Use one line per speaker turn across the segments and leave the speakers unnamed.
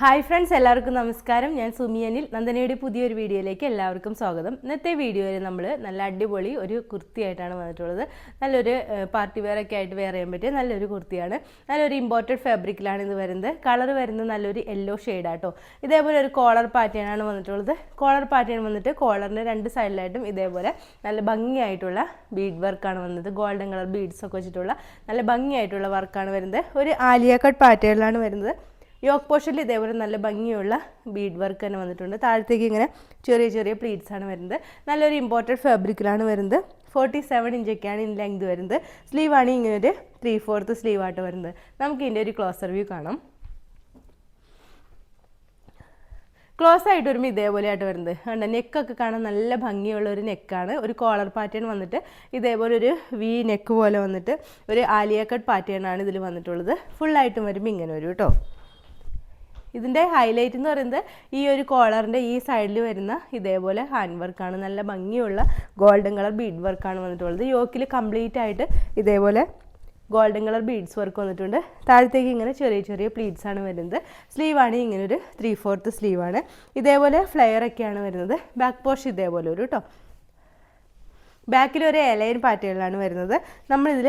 Hi friends എല്ലാവർക്കും നമസ്കാരം. ഞാൻ സുമിയനിൽ നന്ദനയുടെ പുതിയൊരു വീഡിയോയിലേക്ക് എല്ലാവർക്കും സ്വാഗതം. ഇന്നത്തെ വീഡിയോയിൽ നമ്മൾ നല്ല അടിപൊളി ഒരു കുർത്തിയായിട്ടാണ് വന്നിട്ടുള്ളത്. നല്ലൊരു പാർട്ടി വെയർ ഒക്കെ ആയിട്ട് വെയർ ചെയ്യാൻ പറ്റിയ നല്ലൊരു കുർത്തിയാണ്. നല്ലൊരു ഇമ്പോർട്ടഡ് ഫാബ്രിക്കിലാണ് ഇത് വരുന്നത്. കളർ വരുന്നത് നല്ലൊരു യെല്ലോ ഷെയ്ഡാട്ടോ ഇതേപോലെ ഒരു കോളർ പാറ്റേണാണ് വന്നിട്ടുള്ളത്. കോളർ പാറ്റേൺ വന്നിട്ട് കോളറിന്റെ രണ്ട് സൈഡിലായിട്ടും ഇതേപോലെ നല്ല ഭംഗിയായിട്ടുള്ള ബീഡ് വർക്കാണ് വന്നത്. ഗോൾഡൻ കളർ ബീഡ്സ് ഒക്കെ വെച്ചിട്ടുള്ള നല്ല ഭംഗിയായിട്ടുള്ള വർക്കാണ് വരുന്നത്. ഒരു ആലിയ കട്ട് പാറ്റേണിലാണ് വരുന്നത്. യോക്ക് പോഷനിൽ ഇതേപോലെ നല്ല ഭംഗിയുള്ള ബീഡ് വർക്ക് തന്നെ വന്നിട്ടുണ്ട്. താഴത്തേക്ക് ഇങ്ങനെ ചെറിയ ചെറിയ പ്ലീറ്റ്സ് ആണ് വരുന്നത്. നല്ലൊരു ഇമ്പോർട്ടന്റ് ഫാബ്രിക്കിലാണ് വരുന്നത്. ഫോർട്ടി സെവൻ ഇഞ്ചൊക്കെയാണ് ഇൻ ലെങ്ത് വരുന്നത്. സ്ലീവാണ് ഇങ്ങനെ ഒരു ത്രീ ഫോർത്ത് സ്ലീവായിട്ട് വരുന്നത്. നമുക്ക് ഇതിന്റെ ഒരു ക്ലോസർ വ്യൂ കാണാം. ക്ലോസ് ആയിട്ട് വരുമ്പോൾ ഇതേപോലെ ആയിട്ട് വരുന്നത്. കണ്ട? നെക്കൊക്കെ കാണാൻ നല്ല ഭംഗിയുള്ള ഒരു നെക്കാണ് ഒരു കോളർ പാറ്റേൺ വന്നിട്ട് ഇതേപോലെ ഒരു വി നെക്ക് പോലെ വന്നിട്ട് ഒരു ആലിയ കട്ട് പാറ്റേൺ ആണ് ഇതിൽ വന്നിട്ടുള്ളത്. ഫുള്ളായിട്ടും വരുമ്പോൾ ഇങ്ങനെ ഒരു കേട്ടോ. ഇതിന്റെ ഹൈലൈറ്റ് എന്ന് പറയുന്നത് ഈ ഒരു കോളറിന്റെ ഈ സൈഡിൽ വരുന്ന ഇതേപോലെ ഹാൻഡ് വർക്കാണ് നല്ല ഭംഗിയുള്ള ഗോൾഡൻ കളർ ബീഡ് വർക്കാണ് വന്നിട്ടുള്ളത്. യോക്കിൽ കംപ്ലീറ്റ് ആയിട്ട് ഇതേപോലെ ഗോൾഡൻ കളർ ബീഡ്സ് വർക്ക് വന്നിട്ടുണ്ട്. താഴത്തേക്ക് ഇങ്ങനെ ചെറിയ ചെറിയ പ്ലീറ്റ്സ് ആണ് വരുന്നത്. സ്ലീവാണ് ഇങ്ങനെ ഒരു ത്രീ ഫോർത്ത് സ്ലീവാണ് ഇതേപോലെ ഫ്ലെയർ ഒക്കെയാണ് വരുന്നത്. ബാക്ക് പോർഷൻ ഇതേപോലെ ഒരു കേട്ടോ ബാക്കിൽ ഒരു എലൈൻ പാറ്റേണിലാണ് വരുന്നത്. നമ്മളിതിൽ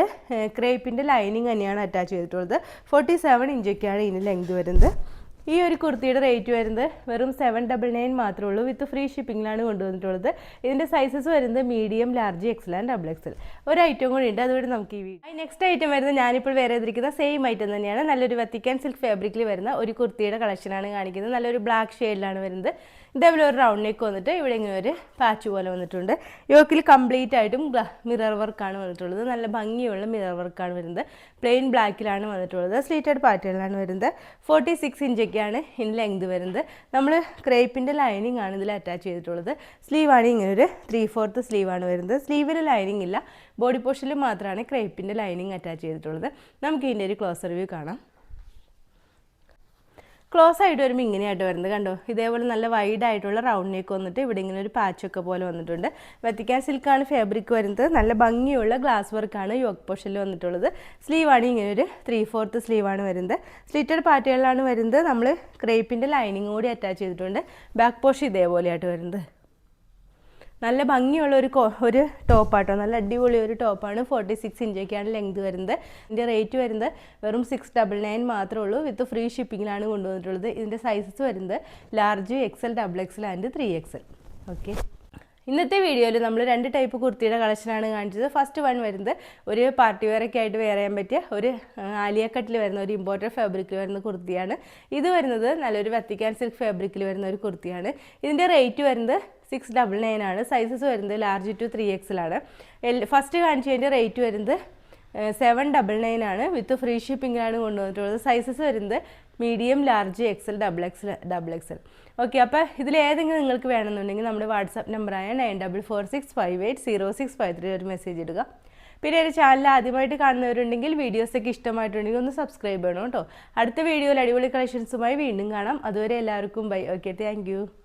ക്രേപ്പിന്റെ ലൈനിങ് തന്നെയാണ് അറ്റാച്ച് ചെയ്തിട്ടുള്ളത്. ഫോർട്ടി സെവൻ ഇഞ്ചൊക്കെയാണ് ഇതിന് ലെങ്ത് വരുന്നത്. ഈ ഒരു കുർത്തിയുടെ റേറ്റ് വരുന്നത് വെറും സെവൻ ഡബിൾ നയൻ മാത്രമേ ഉള്ളൂ. വിത്ത് ഫ്രീ ഷിപ്പിങ്ങിലാണ് കൊണ്ടുവന്നിട്ടുള്ളത്. ഇതിന്റെ സൈസസ് വരുന്നത് medium large XL and double XL ഒരു ഐറ്റം കൂടി ഉണ്ട്. അതുകൊണ്ട് നമുക്ക് ഈ വീഡിയോ നെക്സ്റ്റ് ഐറ്റം വരുന്നത് ഞാനിപ്പോൾ വേറെ എതിരിക്കുന്ന സെയിം ഐറ്റം തന്നെയാണ്. നല്ലൊരു വത്തിക്കാൻ സിൽക്ക് ഫാബ്രിക്കിൽ വരുന്ന ഒരു കുർത്തിയുടെ കളക്ഷനാണ് കാണിക്കുന്നത്. നല്ലൊരു ബ്ലാക്ക് ഷെയ്ഡിലാണ് വരുന്നത്. ഇതേപോലെ ഒരു റൗണ്ട് നെക്ക് വന്നിട്ട് ഇവിടെ ഇങ്ങനെ ഒരു പാച്ച് പോലെ വന്നിട്ടുണ്ട്. യോക്കിൽ കംപ്ലീറ്റ് ആയിട്ടും മിറർ വർക്കാണ് വന്നിട്ടുള്ളത്. നല്ല ഭംഗിയുള്ള മിറർ വർക്കാണ് വരുന്നത്. പ്ലെയിൻ ബ്ലാക്കിലാണ് വന്നിട്ടുള്ളത്. സ്ലീറ്റഡ് പാറ്റേണിലാണ് വരുന്നത്. ഫോർട്ടി സിക്സ് ഇഞ്ചൊക്കെയാണ് ഇൻ ലെങ്ത് വരുന്നത്. നമ്മൾ ക്രേപ്പിന്റെ ലൈനിങ് ആണ് ഇതിൽ അറ്റാച്ച് ചെയ്തിട്ടുള്ളത്. സ്ലീവാണ് ഇങ്ങനെ ഒരു ത്രീ ഫോർത്ത് സ്ലീവാണ് വരുന്നത്. സ്ലീവിൽ ലൈനിങ് ഇല്ല. ബോഡി പോർഷനിൽ മാത്രമാണ് ക്രേപ്പിന്റെ ലൈനിങ് അറ്റാച്ച് ചെയ്തിട്ടുള്ളത്. നമുക്ക് ഇതിന്റെ ഒരു ക്ലോസർ വ്യൂ കാണാം. ക്ലോസ് ആയിട്ട് വരുമ്പോൾ ഇങ്ങനെയായിട്ട് വരുന്നത്. കണ്ടോ? ഇതേപോലെ നല്ല വൈഡ് ആയിട്ടുള്ള റൗണ്ട് നെക്ക് വന്നിട്ട് ഇവിടെ ഇങ്ങനെ ഒരു പാച്ചൊക്കെ പോലെ വന്നിട്ടുണ്ട്. വെത്തിക്കാൻ സിൽക്കാണ് ഫാബ്രിക് വരുന്നത്. നല്ല ഭംഗിയുള്ള ഗ്ലാസ് വർക്കാണ് യോക്ക് പോഷനിൽ വന്നിട്ടുള്ളത്. സ്ലീവാണ് ഇങ്ങനെ ഒരു ത്രീ ഫോർത്ത് സ്ലീവാണ് വരുന്നത്. സ്ലിറ്റഡ് പാറ്റുകളിലാണ് വരുന്നത്. നമ്മൾ ക്രേപ്പിന്റെ ലൈനിങ് കൂടി അറ്റാച്ച് ചെയ്തിട്ടുണ്ട്. ബാക്ക് പോഷ് ഇതേപോലെയായിട്ട് വരുന്നത്. നല്ല ഭംഗിയുള്ള ഒരു ഒരു ടോപ്പാട്ടോ നല്ല അടിപൊളി ഒരു ടോപ്പാണ് ഫോർട്ടി സിക്സ് ഇഞ്ചൊക്കെയാണ് ലെങ്ത് വരുന്നത്. ഇതിന്റെ റേറ്റ് വരുന്നത് വെറും സിക്സ് ഡബിൾ നയൻ മാത്രമേ ഉള്ളൂ. വിത്ത് ഫ്രീ ഷിപ്പിങ്ങിലാണ് കൊണ്ടുവന്നിട്ടുള്ളത്. ഇതിന്റെ സൈസസ് വരുന്നത് large XL double XL and three XL okay ഇന്നത്തെ വീഡിയോയിൽ നമ്മൾ രണ്ട് ടൈപ്പ് കുർത്തിയുടെ കളക്ഷനാണ് കാണിച്ചത്. ഫസ്റ്റ് വൺ വരുന്നത് ഒരു പാർട്ടി വെയർ ആയിട്ട് വെയർ ചെയ്യാൻ പറ്റിയ ഒരു ആലിയക്കട്ടിൽ വരുന്ന ഒരു ഇമ്പോർട്ടന്റ് ഫാബ്രിക്കിൽ വരുന്ന കുർത്തിയാണ്. ഇത് വരുന്നത് നല്ലൊരു വത്തിക്കാൻ സിൽക്ക് ഫാബ്രിക്കിൽ വരുന്ന ഒരു കുർത്തിയാണ്. ഇതിന്റെ റേറ്റ് വരുന്നത് സിക്സ് ഡബിൾ നയൻ ആണ്. സൈസസ് വരുന്നത് ലാർജ് ടു ത്രീ എക്സിലാണ് ഫസ്റ്റ് കാണിച്ചതിന്റെ റേറ്റ് വരുന്നത് സെവൻ ഡബിൾ നയൻ ആണ്. വിത്ത് ഫ്രീ ഷിപ്പിങ്ങിലാണ് കൊണ്ടുവന്നിട്ടുള്ളത്. സൈസസ് വരുന്നത് medium large XL double XL double XL okay അപ്പോൾ ഇതിൽ ഏതെങ്കിലും നിങ്ങൾക്ക് വേണമെന്നുണ്ടെങ്കിൽ നമ്മുടെ വാട്സാപ്പ് നമ്പറായ nine double four six five eight zero six five three ഒരു മെസ്സേജ് ഇടുക. പിന്നെ ഒരു ചാനൽ ആദ്യമായിട്ട് കാണുന്നവരുണ്ടെങ്കിൽ വീഡിയോസൊക്കെ ഇഷ്ടമായിട്ടുണ്ടെങ്കിൽ ഒന്ന് സബ്സ്ക്രൈബ് ചെയ്യണം കേട്ടോ. അടുത്ത വീഡിയോയിൽ അടിപൊളി കളക്ഷൻസുമായി വീണ്ടും കാണാം. അതുവരെ എല്ലാവർക്കും ബൈ ഓക്കെ താങ്ക്